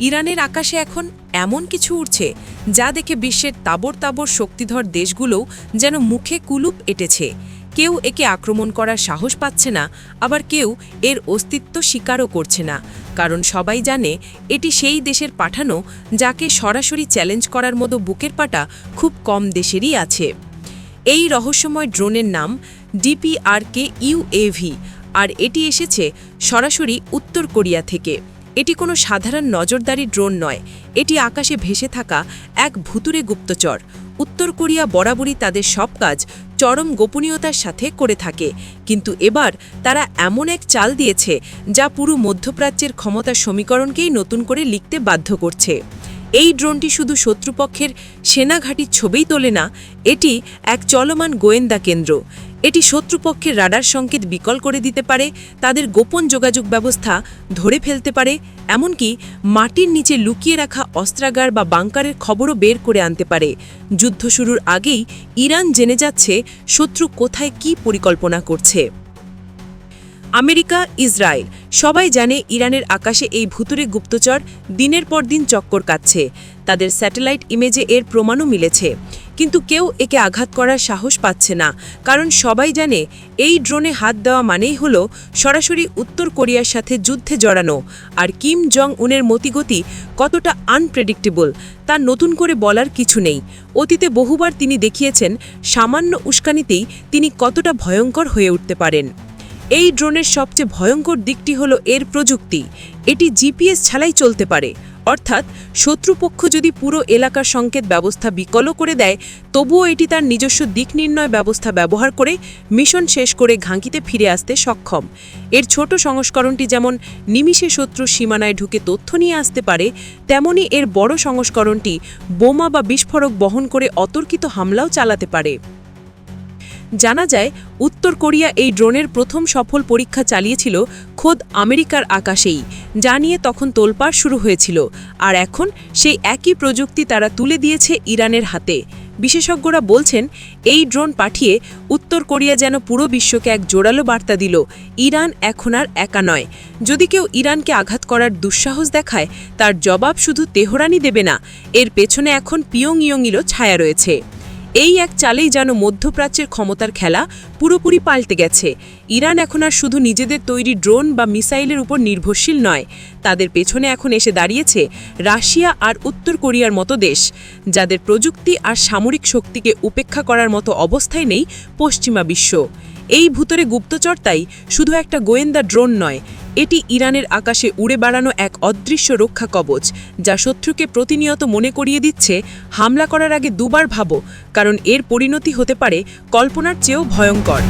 ইরানের আকাশে এখন এমন কিছু উড়ছে যা দেখে বিশ্বের তাবর তাবর শক্তিধর দেশগুলোও যেন মুখে কুলুপ এটেছে। কেউ একে আক্রমণ করার সাহস পাচ্ছে না, আবার কেউ এর অস্তিত্ব স্বীকারও করছে না। কারণ সবাই জানে এটি সেই দেশের পাঠানো যাকে সরাসরি চ্যালেঞ্জ করার মতো বুকের পাটা খুব কম দেশেরই আছে। এই রহস্যময় ড্রোনের নাম ডিপিআরকে ইউএভি, আর এটি এসেছে সরাসরি উত্তর কোরিয়া থেকে। এটি কোনো সাধারণ নজরদারি ড্রোন নয়। এটি আকাশে ভেসে থাকা এক ভুতুরে গুপ্তচর। উত্তর কোরিয়া বরাবরই তাদের সব কাজ চরম গোপনীয়তার সাথে করে থাকে। কিন্তু এবার তারা এমন এক চাল দিয়েছে যা পুরো মধ্যপ্রাচ্যের ক্ষমতা সমীকরণকেই নতুন করে লিখতে বাধ্য করছে। এই ড্রোনটি শুধু শত্রুপক্ষের সেনাঘাটির ছবিই তোলে না, এটি এক চলমান গোয়েন্দা কেন্দ্র। এটি শত্রুপক্ষের রাডার সংকেত বিকল করে দিতে পারে, তাদের গোপন যোগাযোগ ব্যবস্থা ধরে ফেলতে পারে, এমনকি মাটির নিচে লুকিয়ে রাখা অস্ত্রাগার বা বাংকারের খবরও বের করে আনতে পারে। যুদ্ধ শুরুর আগেই ইরান জেনে যাচ্ছে শত্রু কোথায় কি পরিকল্পনা করছে। America, Israel. সবাই জানে ইরানের আকাশে এই ভুতুরে গুপ্তচর দিনের পর দিন চক্কর কাচ্ছে তাদের স্যাটেলাইট ইমেজে এর প্রমাণও মিলেছে। কিন্তু কেউ একে আঘাত করার সাহস পাচ্ছে না। কারণ সবাই জানে এই ড্রোনে হাত দেওয়া মানেই হল সরাসরি উত্তর কোরিয়ার সাথে যুদ্ধে জড়ানো। আর কিম জং উনের মতিগতি কতটা আনপ্রেডিক্টেবল তা নতুন করে বলার কিছু নেই। অতীতে বহুবার তিনি দেখিয়েছেন, সামান্য উস্কানিতেই তিনি কতটা ভয়ঙ্কর হয়ে উঠতে পারেন। এই ড্রোনের সবচেয়ে ভয়ঙ্কর দিকটি হল এর প্রযুক্তি। এটি জিপিএস ছাড়াই চলতে পারে। অর্থাৎ শত্রুপক্ষ যদি পুরো এলাকার সংকেত ব্যবস্থা বিকল করে দেয়, তবুও এটি তার নিজস্ব দিক নির্ণয় ব্যবস্থা ব্যবহার করে মিশন শেষ করে ঘাঁকিতে ফিরে আসতে সক্ষম। এর ছোট সংস্করণটি যেমন নিমিষে শত্রু সীমানায় ঢুকে তথ্য নিয়ে আসতে পারে, তেমনি এর বড় সংস্করণটি বোমা বা বিস্ফোরক বহন করে অতর্কিত হামলাও চালাতে পারে। জানা যায়, উত্তর কোরিয়া এই ড্রোনের প্রথম সফল পরীক্ষা চালিয়েছিল খোদ আমেরিকার আকাশেই, যা নিয়ে তখন তোলপাড় শুরু হয়েছিল। আর এখন সেই একই প্রযুক্তি তারা তুলে দিয়েছে ইরানের হাতে। বিশেষজ্ঞরা বলছেন, এই ড্রোন পাঠিয়ে উত্তর কোরিয়া যেন পুরো বিশ্বকে এক জোরালো বার্তা দিল, ইরান এখন আর একা নয়। যদি কেউ ইরানকে আঘাত করার দুঃসাহস দেখায়, তার জবাব শুধু তেহরানি দেবে না, এর পেছনে এখন পিয়ং ইয়ংইরও ছায়া রয়েছে। এই এক চালেই যেন মধ্যপ্রাচ্যের ক্ষমতার খেলা পুরোপুরি পাল্টে গেছে। ইরান এখন আর শুধু নিজেদের তৈরি ড্রোন বা মিসাইলের উপর নির্ভরশীল নয়, তাদের পেছনে এখন এসে দাঁড়িয়েছে রাশিয়া আর উত্তর কোরিয়ার মতো দেশ, যাদের প্রযুক্তি আর সামরিক শক্তিকে উপেক্ষা করার মতো অবস্থায় নেই পশ্চিমা বিশ্ব। এই ভূতরে গুপ্তচরতাই শুধু একটা গোয়েন্দা ড্রোন নয় এটি ইরানের আকাশে উড়ে বেড়ানো এক অদৃশ্য রক্ষা কবচ, যা শত্রুকে প্রতিনিয়ত মনে করিয়ে দিচ্ছে, হামলা করার আগে দুবার ভাবো, কারণ এর পরিণতি হতে পারে কল্পনার চেয়েও ভয়ঙ্কর।